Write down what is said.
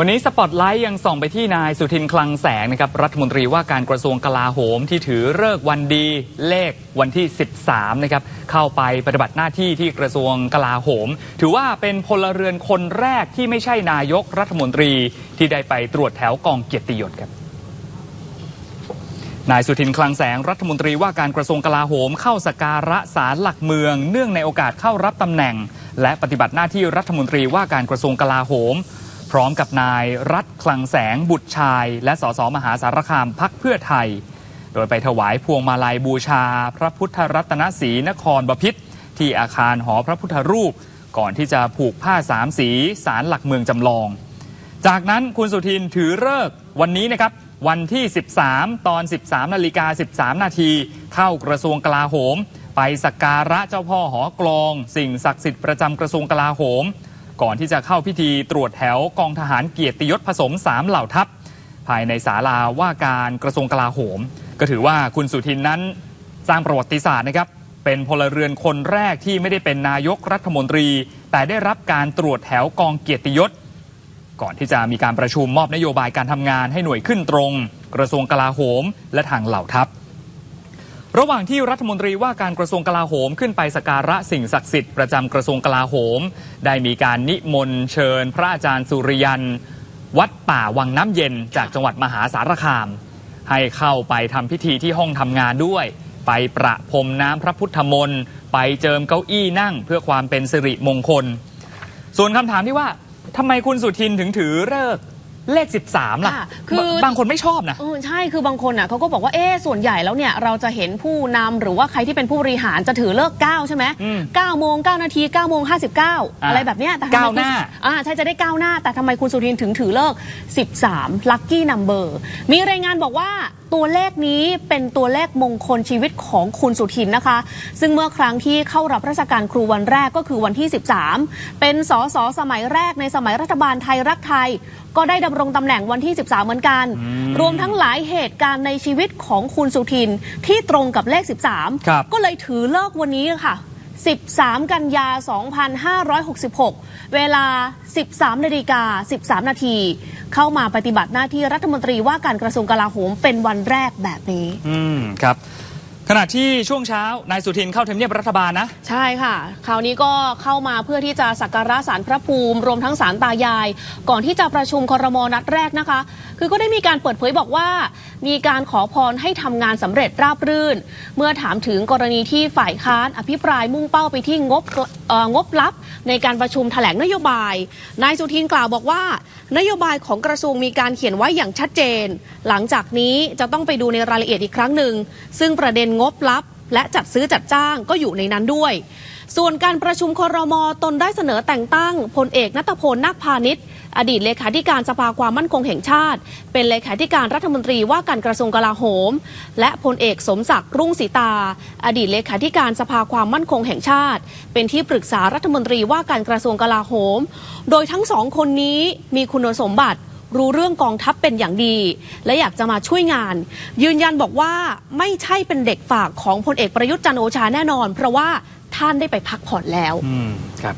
วันนี้สปอตไลท์ยังส่องไปที่นายสุทินคลังแสงนะครับรัฐมนตรีว่าการกระทรวงกลาโหมที่ถือเลิกวันดีเลขวันที่ 13 นะครับเข้าไปปฏิบัติหน้าที่ที่กระทรวงกลาโหม ถือว่าเป็นพลเรือนคนแรกที่ไม่ใช่นายกรัฐมนตรีที่ได้ไปตรวจแถวกองเกียรติยศครับนายสุทินคลังแสงรัฐมนตรีว่าการกระทรวงกลาโหม เข้าสการะศาลหลักเมือง เนื่องในโอกาสเข้ารับตำแหน่ง และปฏิบัติหน้าที่รัฐมนตรีว่าการกระทรวงกลาโหม พร้อมกับนายรัฐคลังแสงบุตรชาย และสสมหาสารคามพักเพื่อไทย โดยไปถวายพวงมาลัยบูชา พระพุทธรัตนศรีนครบพิตรที่อาคารหอพระพุทธรูป ก่อนที่จะผูกผ้าสามสีศาลหลักเมืองจำลอง จากนั้นคุณสุทินถือเลิกษ์วันนี้นะครับวันที่ 13 ตอน 13นาฬิกา13 นาทีเข้ากระทรวงกลาโหม ไปสักการะเจ้าพ่อหอกลอง สิ่งศักดิ์สิทธิ์ประจำกระทรวงกลาโหม ก่อนที่จะเข้าพิธีตรวจแถวกองทหารเกียรติยศผสม3เหล่าทัพ ภายในศาลาว่าการกระทรวงกลาโหม ก็ถือว่าคุณสุทินนั้นสร้างประวัติศาสตร์นะครับ เป็นพลเรือนคนแรกที่ไม่ได้เป็นนายกรัฐมนตรี แต่ได้รับการตรวจแถวกองเกียรติยศ ก่อนที่จะมีการประชุมมอบนโยบายการทำงานให้หน่วยขึ้นตรง กระทรวงกลาโหม และทางเหล่าทัพ ระหว่างที่รัฐมนตรีว่าการกระทรวงกลาโหมขึ้นไปสการะสิ่งศักดิ์สิทธิ์ประจำกระทรวงกลาโหม ได้มีการนิมนต์เชิญ พระอาจารย์สุริยัน วัดป่าวังน้ำเย็นจากจังหวัดมหาสารคาม ให้เข้าไปทำพิธีที่ห้องทำงานด้วย ไปประพรมน้ำพระพุทธมนต์ไปเจิมเก้าอี้นั่งเพื่อความเป็นสิริมงคล ส่วนคำถามที่ว่าทำไมคุณสุทินถึงถือเลิก เลข 13ล่ะค่ะคือบางคนไม่ชอบนะ เออใช่คือบางคนอะเขาก็บอกว่าเอ๊ะส่วนใหญ่แล้วเนี่ยเราจะเห็นผู้นำหรือว่าใครที่เป็นผู้บริหารจะถือเลิกเก้าใช่ไหมอืมเก้าโมงเก้านาทีเก้าโมงห้าสิบเก้าอ่าอะไรแบบเนี้ยแต่ทำไมก้าวหน้า คุณอ่าใช่จะได้ก้าวหน้า แต่ทำไมคุณสุทินถึงถือเลิกสิบสามลัคกี้นัมเบอร์มีรายงานบอกว่า ตัวเลขนี้เป็นตัวเลขมงคลชีวิตของคุณสุทินนะคะ ซึ่งเมื่อครั้งที่เข้ารับราชการครูวันแรกก็คือวันที่ 13 เป็นสสสมัยแรกในสมัยรัฐบาลไทยรักไทย ก็ได้ดำรงตำแหน่งวันที่ 13 เหมือนกัน รวมทั้งหลายเหตุการณ์ในชีวิตของคุณสุทินที่ตรงกับเลขครับ13 ก็เลยถือเลิกวันนี้ค่ะ 13 กันยา 2566 เวลา 13นาฬิกา13 นาที เข้ามาปฏิบัติหน้าที่รัฐมนตรีว่าการกระทรวงกลาโหมเป็นวันแรกแบบนี้ อืมครับขณะที่ช่วงเช้านายสุทินเข้าทำเนียบรัฐบาลนะ ใช่ค่ะ คราวนี้ก็เข้ามาเพื่อที่จะสักการะสารพระภูมิ รวมทั้งสารตายาย ก่อนที่จะประชุมครมนัดแรกนะคะ คือก็ได้มีการเปิดเผยบอกว่า มีการขอพรให้ทำงานสำเร็จราบรื่น เมื่อถามถึงกรณีที่ฝ่ายค้านอภิปรายมุ่งเป้าไปที่งบงบลับ ในการประชุมแถลงนโยบาย นายสุทินกล่าวบอกว่า นโยบายของกระทรวงมีการเขียนไว้อย่างชัดเจน หลังจากนี้จะต้องไปดูในรายละเอียดอีกครั้งหนึ่งซึ่งประเด็นงบลับ และจัดซื้อจัดจ้างก็อยู่ในนั้นด้วย ส่วนการประชุมครมตนได้เสนอแต่งตั้งพลเอกนัทพลนาคพาณิชย์ อดีตเลขาธิการสภาความมั่นคงแห่งชาติ เป็นเลขาธิการรัฐมนตรีว่าการกระทรวงกลาโหม และพลเอกสมศักดิ์รุ่งสีตา อดีตเลขาธิการสภาความมั่นคงแห่งชาติ เป็นที่ปรึกษารัฐมนตรีว่าการกระทรวงกลาโหม โดยทั้งสองคนนี้มีคุณสมบัติ รู้เรื่องกองทัพเป็นอย่างดี และอยากจะมาช่วยงาน ยืนยันบอกว่าไม่ใช่เป็นเด็กฝากของพลเอกประยุทธ์จันโอชาแน่นอน เพราะว่าท่านได้ไปพักผ่อนแล้ว อืมครับ